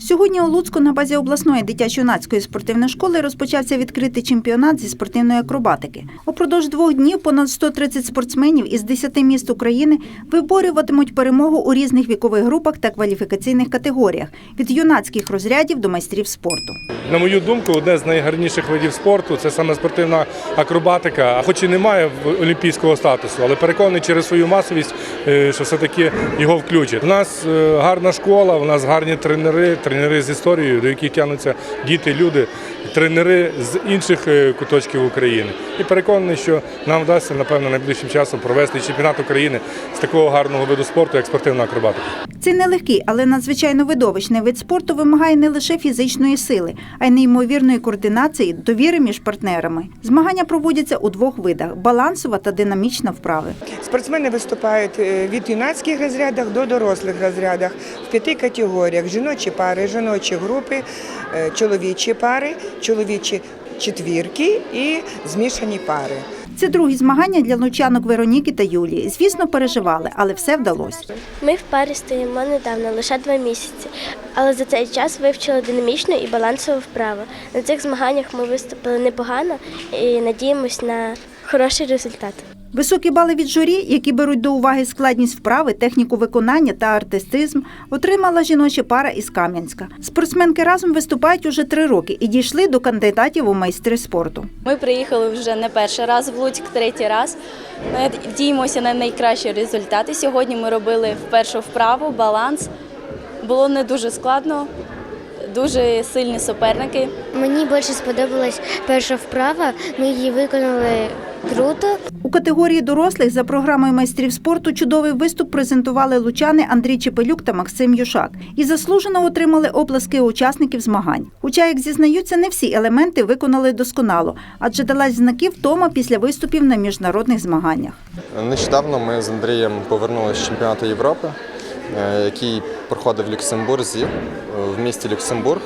Сьогодні у Луцьку на базі обласної дитячо-юнацької спортивної школи розпочався відкритий чемпіонат зі спортивної акробатики. Упродовж двох днів понад 130 спортсменів із 10 міст України виборюватимуть перемогу у різних вікових групах та кваліфікаційних категоріях від юнацьких розрядів до майстрів спорту. На мою думку, одне з найгарніших видів спорту це саме спортивна акробатика. Хоч і немає олімпійського статусу, але переконаний через свою масовість, е, що все-таки його включать. У нас е, гарна школа, у нас гарні тренери, тренери з історією, до яких тягнуться діти, люди, тренери з інших е, куточків України. І переконаний, що нам вдасться, напевно, найближчим часом провести чемпіонат України з такого гарного виду спорту, як спортивна акробатика. Цей нелегкий, але надзвичайно видовищний вид спорту вимагає не лише фізичної сили, а й неймовірної координації, довіри між партнерами. Змагання проводяться у двох видах: балансова та динамічна вправи. Спортсмени виступають е, від юнацьких розрядах до дорослих розрядах в п'яти категоріях: жіночі пари, жіночі групи, е, чоловічі пари, чоловічі четвірки і змішані пари. Це другі змагання для лучанок Вероніки та Юлії. Звісно, переживали, але все вдалося. Ми в парі стоїмо недавно, лише два місяці, але за цей час вивчили динамічну і балансову вправу. На цих змаганнях ми виступили непогано і надіємось на хороший результат. Високі бали від журі, які беруть до уваги складність вправи, техніку виконання та артистизм, отримала жіноча пара із Кам'янська. Спортсменки разом виступають уже три роки і дійшли до кандидатів у майстри спорту. Ми приїхали вже не перший раз в Луцьк, третій раз. Діємося на найкращі результати. Сьогодні ми робили першу вправу, баланс. Було не дуже складно, дуже сильні суперники. Мені більше сподобалась перша вправа. Ми її виконали круто. У категорії дорослих за програмою майстрів спорту чудовий виступ презентували лучани Андрій Чепелюк та Максим Юшак і заслужено отримали оплески учасників змагань. Хоча, як зізнаються, не всі елементи виконали досконало, адже далась знаки втома після виступів на міжнародних змаганнях. Нещодавно ми з Андрієм повернулися з чемпіонату Європи, е, який проходив в Люксембурзі, е, в місті Люксембург.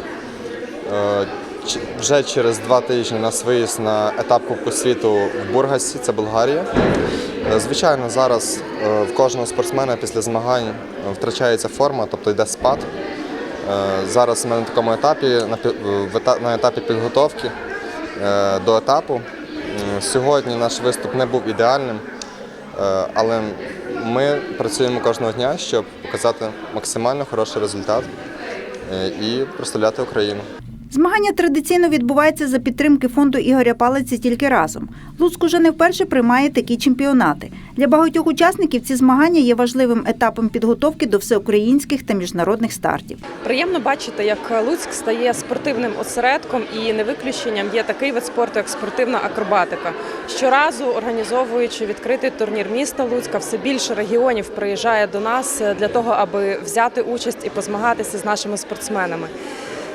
Е, Вже через два тижні нас виїзд на етап Кубку світу в Бургасі, це Болгарія. Е, Звичайно, зараз в кожного спортсмена після змагань втрачається форма, тобто йде спад. Зараз ми на такому етапі, на етапі підготовки до етапу. Сьогодні наш виступ не був ідеальним, але ми працюємо кожного дня, щоб показати максимально хороший результат е, і представляти Україну. Змагання традиційно відбуваються за підтримки фонду Ігоря Палиці тільки разом. Луцьк уже не вперше приймає такі чемпіонати. Для багатьох учасників ці змагання є важливим етапом підготовки до всеукраїнських та міжнародних стартів. Приємно бачити, як Луцьк стає спортивним осередком, і не виключенням є такий вид спорту, як спортивна акробатика. Щоразу організовуючи відкритий турнір міста Луцька, все більше регіонів приїжджає до нас для того, аби взяти участь і позмагатися з нашими спортсменами.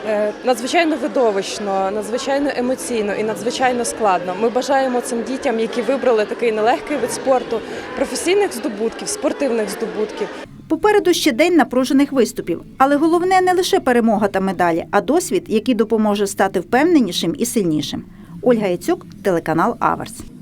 Е, Надзвичайно видовищно, надзвичайно емоційно і надзвичайно складно. Ми бажаємо цим дітям, які вибрали такий нелегкий вид спорту, професійних здобутків, спортивних здобутків. Попереду ще день напружених виступів, але головне не лише перемога та медалі, а досвід, який допоможе стати впевненішим і сильнішим. Ольга Яцюк, телеканал Аверс.